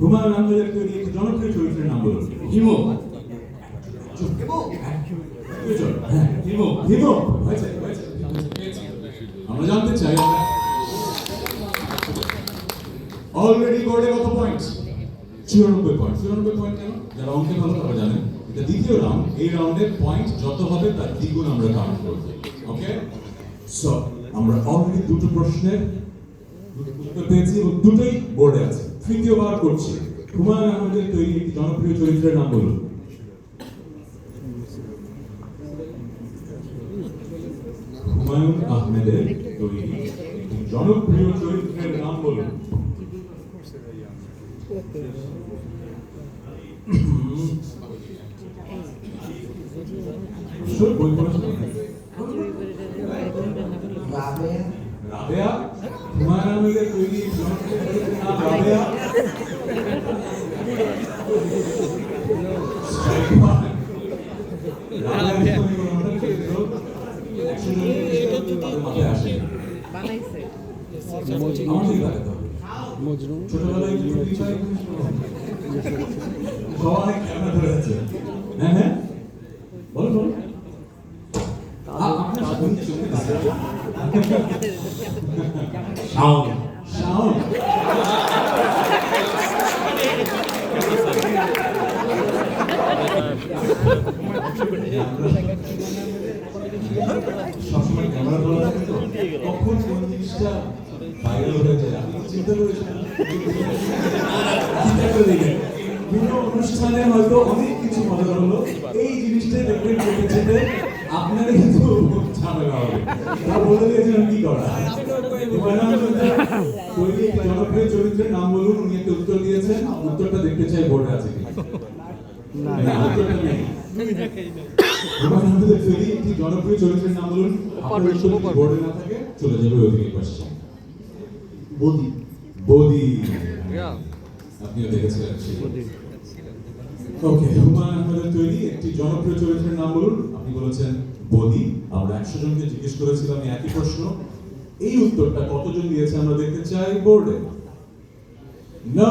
হুমায়ুন আহমেদের তৈরি একটি জনপ্রিয় চরিত্রের নাম বলুন। হিমো দুজন, হ্যাঁ হিমো হিমো হয়েছে হয়েছে। আমরা জানতে চাই অলরেডি বোর্ডে কত পয়েন্ট চুরানব্বই পয়েন্ট চুরানব্বই পয়েন্ট কেন? যারা অঙ্কে ভালো তারা জানেন। এটা দ্বিতীয় রাউন্ড এই রাউন্ডের পয়েন্ট যত হবে তার দ্বিগুণ আমরা কাউন্ট করব। ওকে সো আমরা অলরেডি দুটো প্রশ্নের উত্তর পেয়েছি এবং দুটোই বোর্ডে আছে। তৃতীয়বার করছি। হুমায়ুন আহমেদের তৈরি একটি জনপ্রিয় চরিত্রের নাম বলুন। হুমায়ুন আহমেদের তৈরি জনপ্রিয় চরিত্রের নাম বলুন। রাবেয়া, হুমায়ুন আহমেদের তৈরি জনপ্রিয় চরিত্রের নাম রাবেয়া। Strike one. রাবেয়া তুমি কোনো নাটক চরিত্র একশো জনের বেশি তাদের মাথায় আসে না। বানাইছে আমার দিকে তাকাতে হবে। ছোটবেলায় সবাই ক্যামেরা ধরে আছে হ্যাঁ হ্যাঁ বলো বলো হবে। শাওন শাওন সবসময় হয়ে হয়তো অনেক কিছু মজা হলো। এই জিনিসটাই আপনার কিন্তু জনপ্রিয় চরিত্রের নাম বলুন। উনি একটা উত্তর দিয়েছেন। উত্তরটা দেখতে চাই বোর্ডে আছে জনপ্রিয় চলে নাম বলুন আপনি বলেছেন বদি আমরা একশো জনকে জিজ্ঞেস করেছিলাম একই প্রশ্ন এই উত্তরটা কতজন দিয়েছে আমরা দেখতে চাই বোর্ডে নো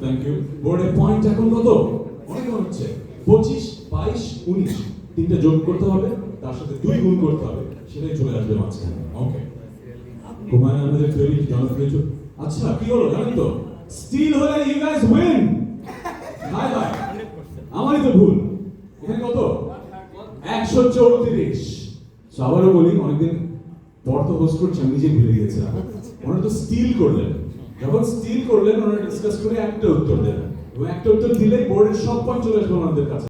থ্যাংক ইউ বোর্ডে পয়েন্ট এখন কত? অনেক হচ্ছে। পঁচিশ, বাইশ, উনিশ। তিনটা যোগ করতে হবে, তার সাথে দুই গুণ করতে হবে, সেটাই চলে আসবে মাঝখানে। ওকে আচ্ছা কি হলো, জানেন তো? স্টিল হলে you guys win bye bye আমারই তো ভুল। এখানে কত? একশো চৌত্রিশ। আবারও বলি, অনেকদিন পর তো হোস্ট করছি, আমি নিজে ভুলে গিয়েছিলাম। ওনারা তো স্টিল করলেন। যখন স্টিল করলেন, ওনারা ডিসকাস করে একটা উত্তর দেবেন এবং একটা উত্তর দিলেই বোর্ডের সব পয়েন্ট চলে আসবে ওনাদের কাছে